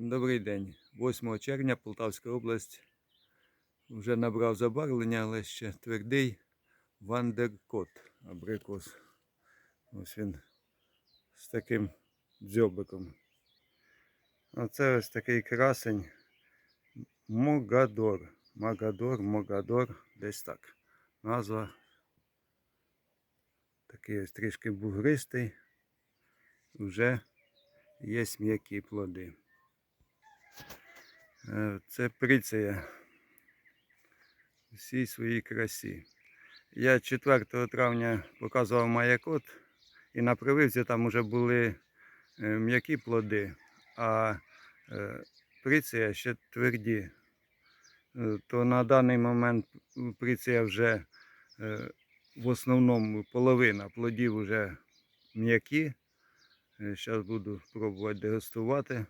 Добрий день. 8 червня Полтавська область вже набрав забарвлення, але ще твердий вандеркот абрикос. Ось він з таким дзьобиком. Оце ось такий красень Могадор. Магадор, Могадор, десь так. Назва такий ось трішки бугристий. Вже є м'які плоди. Е, Це прицея у всій своїй красі. Я 4 травня показував маякот і на прививці там вже були е, м'які плоди, а е, прицея ще тверді. То на даний момент прицея вже в основному половина плодів вже м'які. Зараз буду пробувати дегустувати.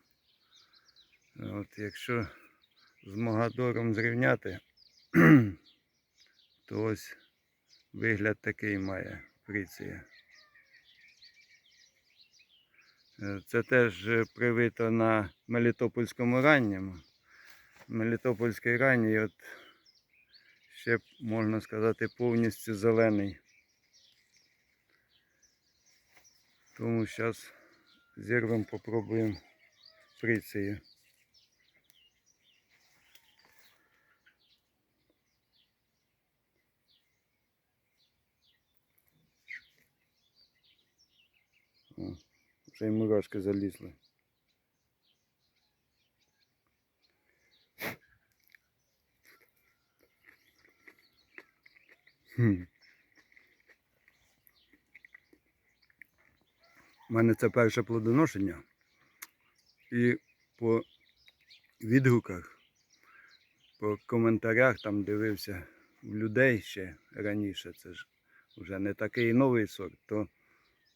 От якщо з Магадором зрівняти, то ось вигляд такий має приція. Е, Це теж привито на Мелітопольському ранньому. Мелітопольський ранній, от ще можна сказати повністю зелений. Тому зараз зірвемо, попробуємо прицію. О, вже й мурашки залізли. У мене це перше плодоношення. І по відгуках, по коментарях там дивився в людей ще раніше, це ж вже не такий новий сорт, то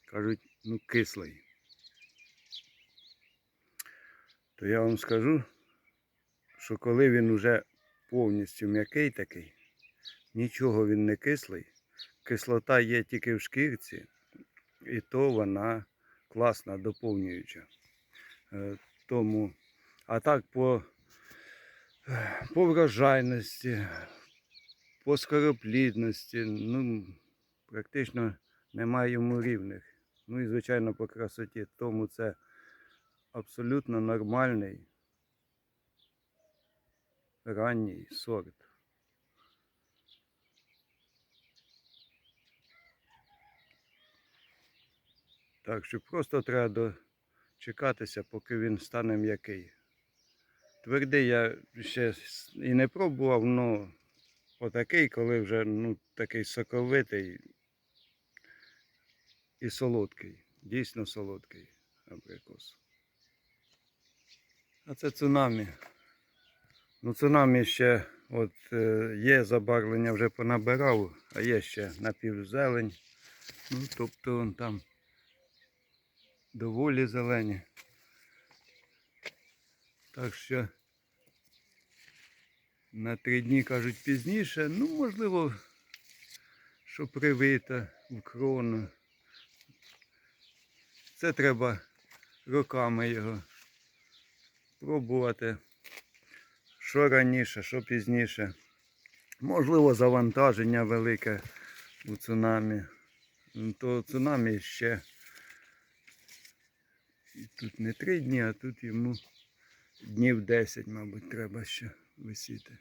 кажуть, ну кислий. То я вам скажу, що коли він вже повністю м'який такий, нічого він не кислий. Кислота є тільки в шкірці, і то вона класна, доповнююча. Е, Тому, а так по, по врожайності, по скороплідності, ну, практично немає йому рівних. Ну і звичайно по красоті. Тому це абсолютно нормальний ранній сорт. Так що просто треба дочекатися, поки він стане м'який. Твердий я ще і не пробував, але отакий, коли вже ну, такий соковитий і солодкий. Дійсно солодкий абрикос. А це цунамі. Ну, цунамі ще от, е, є забарвлення, вже понабирав, а є ще напівзелень. Ну, тобто он там доволі зелені. Так що на три дні кажуть пізніше, ну можливо, що привита в крону. Це треба роками його пробувати. Що раніше, що пізніше. Можливо, завантаження велике у цунамі. Ну, То цунамі ще і тут не три дні, а тут йому днів 10, мабуть, треба ще висіти.